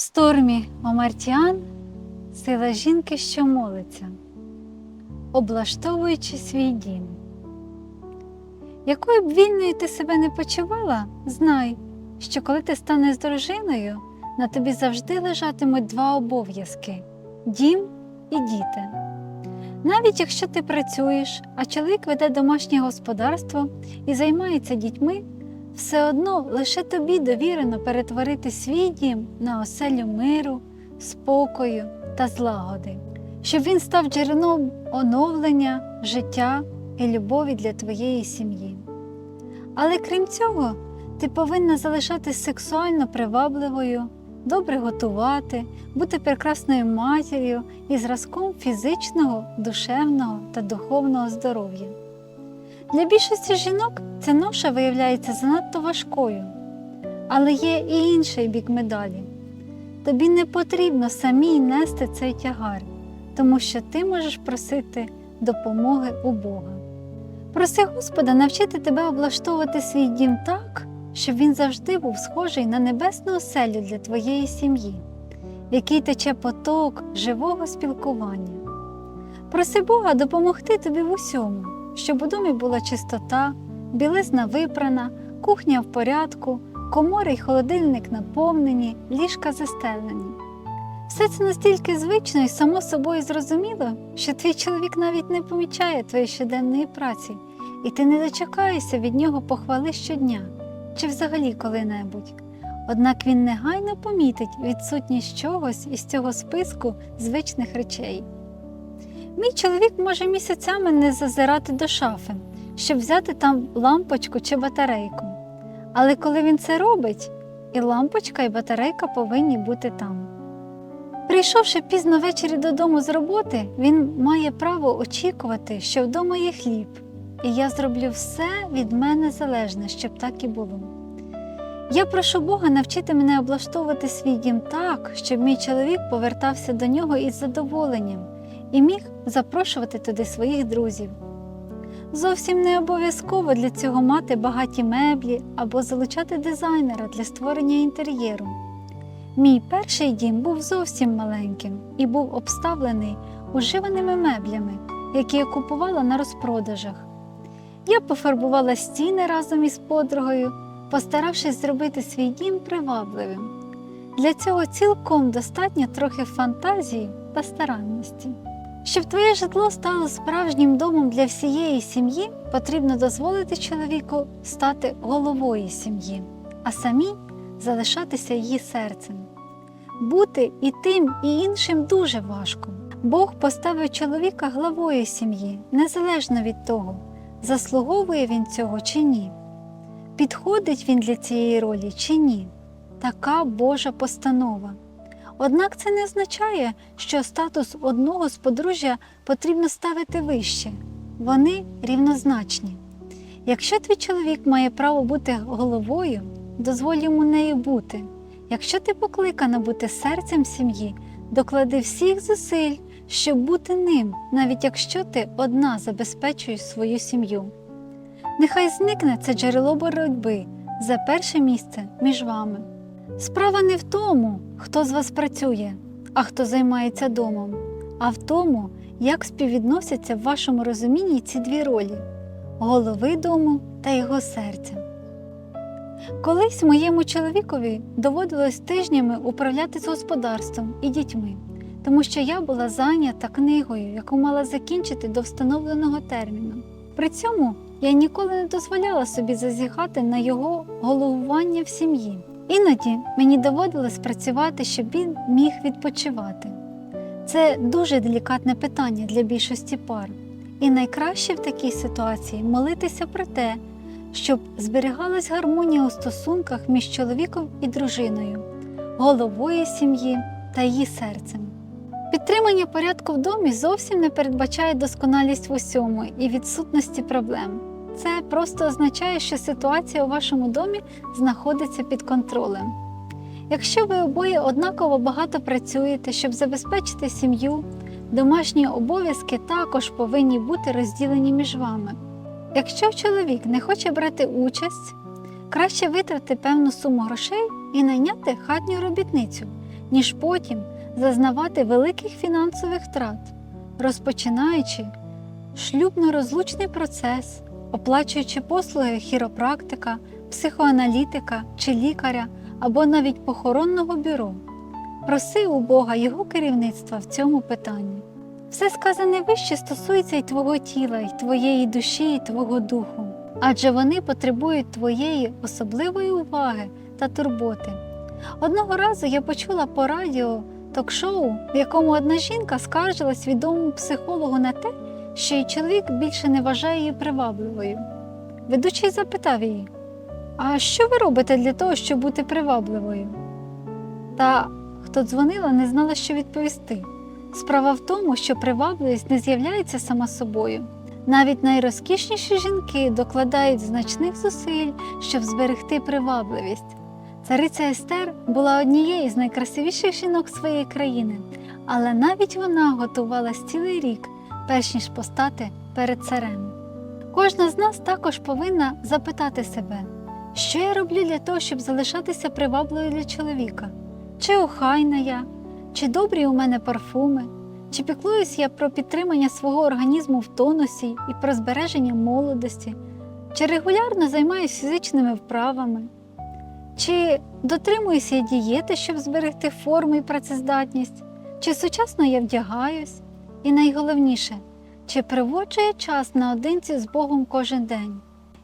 Стормі Омартіан сила жінки, що молиться, облаштовуючи свій дім. Якою б вільною ти себе не почувала, знай, що коли ти станеш дружиною, на тобі завжди лежатимуть два обов'язки дім і діти. Навіть якщо ти працюєш, а чоловік веде домашнє господарство і займається дітьми, все одно лише тобі довірено перетворити свій дім на оселю миру, спокою та злагоди, щоб він став джерелом оновлення, життя і любові для твоєї сім'ї. Але крім цього, ти повинна залишатись сексуально привабливою, добре готувати, бути прекрасною матір'ю і зразком фізичного, душевного та духовного здоров'я. Для більшості жінок ця ноша виявляється занадто важкою, але є і інший бік медалі. Тобі не потрібно самій нести цей тягар, тому що ти можеш просити допомоги у Бога. Проси Господа навчити тебе облаштовувати свій дім так, щоб він завжди був схожий на небесну оселю для твоєї сім'ї, в якій тече поток живого спілкування. Проси Бога допомогти тобі в усьому, щоб у домі була чистота, білизна випрана, кухня в порядку, комори й холодильник наповнені, ліжка застелені. Все це настільки звично і само собою зрозуміло, що твій чоловік навіть не помічає твоєї щоденної праці, і ти не дочекаєшся від нього похвали щодня чи взагалі коли-небудь. Однак він негайно помітить відсутність чогось із цього списку звичних речей. Мій чоловік може місяцями не зазирати до шафи, щоб взяти там лампочку чи батарейку. Але коли він це робить, і лампочка, і батарейка повинні бути там. Прийшовши пізно ввечері додому з роботи, він має право очікувати, що вдома є хліб, і я зроблю все від мене залежне, щоб так і було. Я прошу Бога навчити мене облаштовувати свій дім так, щоб мій чоловік повертався до нього із задоволенням і міг запрошувати туди своїх друзів. Зовсім не обов'язково для цього мати багаті меблі або залучати дизайнера для створення інтер'єру. Мій перший дім був зовсім маленьким і був обставлений уживаними меблями, які я купувала на розпродажах. Я пофарбувала стіни разом із подругою, постаравшись зробити свій дім привабливим. Для цього цілком достатньо трохи фантазії та старанності. Щоб твоє житло стало справжнім домом для всієї сім'ї, потрібно дозволити чоловіку стати головою сім'ї, а самій залишатися її серцем. Бути і тим, і іншим дуже важко. Бог поставив чоловіка главою сім'ї, незалежно від того, заслуговує він цього чи ні. Підходить він для цієї ролі чи ні. Така Божа постанова. Однак це не означає, що статус одного з подружжя потрібно ставити вище. Вони рівнозначні. Якщо твій чоловік має право бути головою, дозволь йому нею бути. Якщо ти покликана бути серцем сім'ї, доклади всіх зусиль, щоб бути ним, навіть якщо ти одна забезпечуєш свою сім'ю. Нехай зникне це джерело боротьби за перше місце між вами. Справа не в тому, хто з вас працює, а хто займається домом, а в тому, як співвідносяться в вашому розумінні ці дві ролі голови дому та його серця. Колись моєму чоловікові доводилось тижнями управляти з господарством і дітьми, тому що я була зайнята книгою, яку мала закінчити до встановленого терміну. При цьому я ніколи не дозволяла собі зазіхати на його головування в сім'ї. Іноді мені доводилось працювати, щоб він міг відпочивати. Це дуже делікатне питання для більшості пар, і найкраще в такій ситуації молитися про те, щоб зберігалась гармонія у стосунках між чоловіком і дружиною, головою сім'ї та її серцем. Підтримання порядку в домі зовсім не передбачає досконалість в усьому і відсутності проблем. Це просто означає, що ситуація у вашому домі знаходиться під контролем. Якщо ви обоє однаково багато працюєте, щоб забезпечити сім'ю, домашні обов'язки також повинні бути розділені між вами. Якщо чоловік не хоче брати участь, краще витрати певну суму грошей і найняти хатню робітницю, ніж потім зазнавати великих фінансових втрат, розпочинаючи шлюбно-розлучний процес, оплачуючи послуги хіропрактика, психоаналітика чи лікаря або навіть похоронного бюро. Проси у Бога Його керівництва в цьому питанні. Все сказане вище стосується й твого тіла, й твоєї душі, і твого духу, адже вони потребують твоєї особливої уваги та турботи. Одного разу я почула по радіо ток-шоу, в якому одна жінка скаржилась відомому психологу на те, що її чоловік більше не вважає її привабливою. Ведучий запитав її: А що ви робите для того, щоб бути привабливою? Та хто дзвонила, не знала, що відповісти. Справа в тому, що привабливість не з'являється сама собою. Навіть найрозкішніші жінки докладають значних зусиль, щоб зберегти привабливість. Цариця Естер була однією з найкрасивіших жінок своєї країни, але навіть вона готувалась цілий рік, перш ніж постати перед царем. Кожна з нас також повинна запитати себе, що я роблю для того, щоб залишатися привабливою для чоловіка, чи охайна я, чи добрі у мене парфуми, чи піклуюсь я про підтримання свого організму в тонусі і про збереження молодості, чи регулярно займаюся фізичними вправами, чи дотримуюся я дієти, щоб зберегти форму і працездатність, чи сучасно я вдягаюсь, і найголовніше, чи приводжу я час наодинці з Богом кожен день.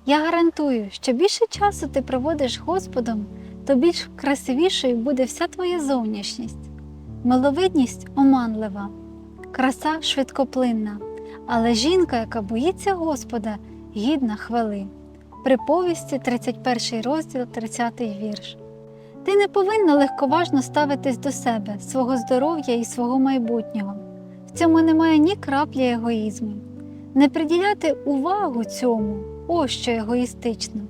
Я гарантую, що більше часу ти проводиш Господом, то більш красивішою буде вся твоя зовнішність. Миловидність оманлива, краса швидкоплинна, але жінка, яка боїться Господа, гідна хвали. Приповісті 31 розділ, 30 вірш. Ти не повинна легковажно ставитись до себе, свого здоров'я і свого майбутнього. Цьому немає ні краплі егоїзму. Не приділяти увагу цьому ось що егоїстично.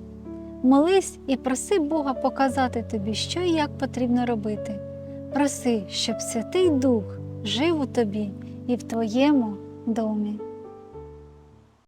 Молись і проси Бога показати тобі, що і як потрібно робити. Проси, щоб Святий Дух жив у тобі і в твоєму домі.